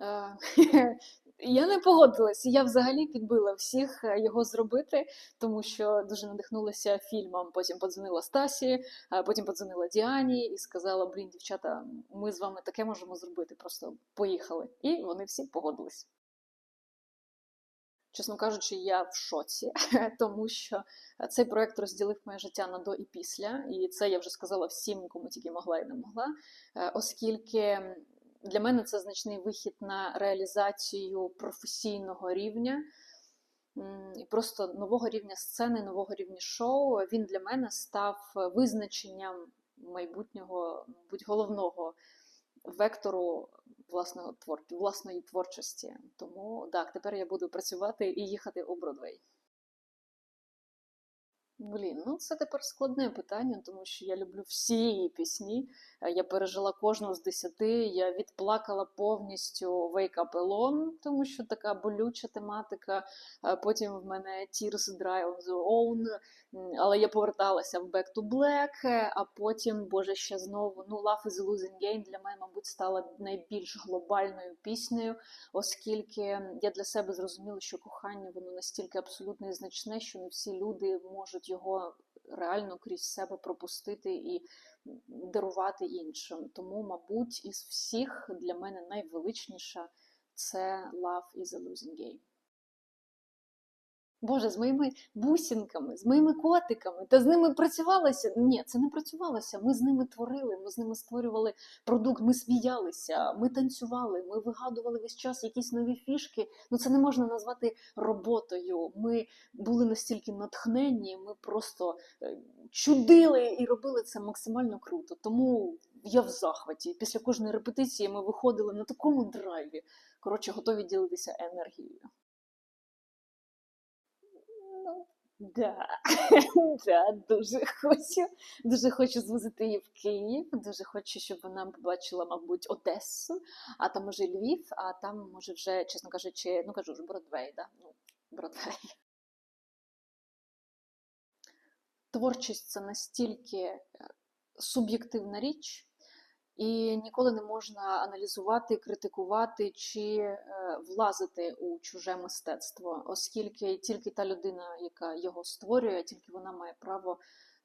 Е, Я не погодилась. Я взагалі підбила всіх е, його зробити, тому що дуже надихнулася фільмом. Потім подзвонила Стасі, а потім подзвонила Діані і сказала: Блін, дівчата, ми з вами таке можемо зробити. Просто поїхали. І вони всі погодились. Чесно кажучи, я в шоці, тому що цей проект розділив моє життя на до і після, і це я вже сказала всім, кому тільки могла і не могла, е, оскільки для мене це значний вихід на реалізацію професійного рівня і просто нового рівня сцени, нового рівня шоу. Він для мене став визначенням майбутнього, мабуть, головного вектору власного твор... власної творчості. Тому так, тепер я буду працювати і їхати у Бродвей. Блін, ну це тепер складне питання, тому що я люблю всі її пісні. Е, Я пережила кожну з десяти. Я відплакала повністю Wake Up Alone, тому що така болюча тематика. Е, Потім в мене Tears Dry on the Own, але я поверталася в Back to Black, е, а потім, боже, ще знову ну Love is a Losing Game для мене, мабуть, стала найбільш глобальною піснею, оскільки я для себе зрозуміла, що кохання воно настільки абсолютно і значне, що не всі люди можуть його реально крізь себе пропустити і дарувати іншим. Тому, мабуть, із всіх для мене найвеличніша це Love is a Losing Game. Боже, з моїми бусинками, з моїми котиками, та з ними працювалося. Ні, це не працювалося. Ми з ними творили, ми з ними створювали продукт, ми сміялися, ми танцювали, ми вигадували весь час якісь нові фішки. Ну це не можна назвати роботою. Ми були настільки натхненні, ми просто е, чудили і робили це максимально круто. Тому я в захваті. Після кожної репетиції ми виходили на такому драйві. Коротше, готові ділитися енергією. Ну, да. да, дуже хочу. Дуже хочу звозити її в Київ. Дуже хочу, щоб вона побачила, мабуть, Одесу, а там може Львів, а там може вже, чесно кажучи, ну кажу ж Бродвей, да? ну, Бродвей. Творчість це настільки е, суб'єктивна річ, і ніколи не можна аналізувати, критикувати чи е, влазити у чуже мистецтво, оскільки тільки та людина, яка його створює, тільки вона має право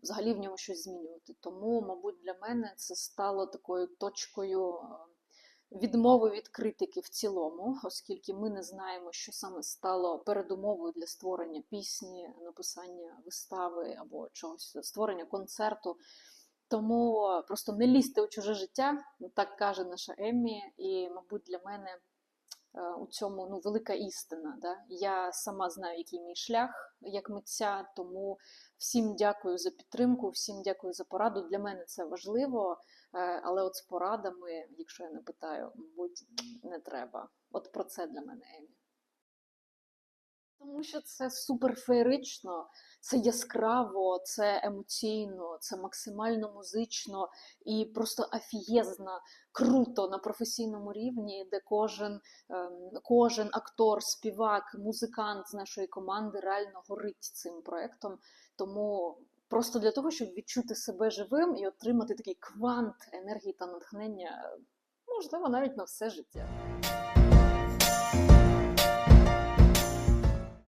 взагалі в ньому щось змінювати. Тому, мабуть, для мене це стало такою точкою е, відмови від критики в цілому, оскільки ми не знаємо, що саме стало передумовою для створення пісні, написання вистави або чогось створення концерту. Тому просто не лізьте у чуже життя, так каже наша Еммі, і, мабуть, для мене е, у цьому ну, велика істина. Да? Я сама знаю, який мій шлях як митця, тому всім дякую за підтримку, всім дякую за пораду. Для мене це важливо, е, але от з порадами, якщо я не питаю, мабуть, не треба. От про це для мене Еммі. Тому що це супер феєрично, це яскраво, це емоційно, це максимально музично і просто афієзно, круто на професійному рівні, де кожен, ем, кожен актор, співак, музикант з нашої команди реально горить цим проектом. Тому просто для того, щоб відчути себе живим і отримати такий квант енергії та натхнення, можливо, навіть на все життя.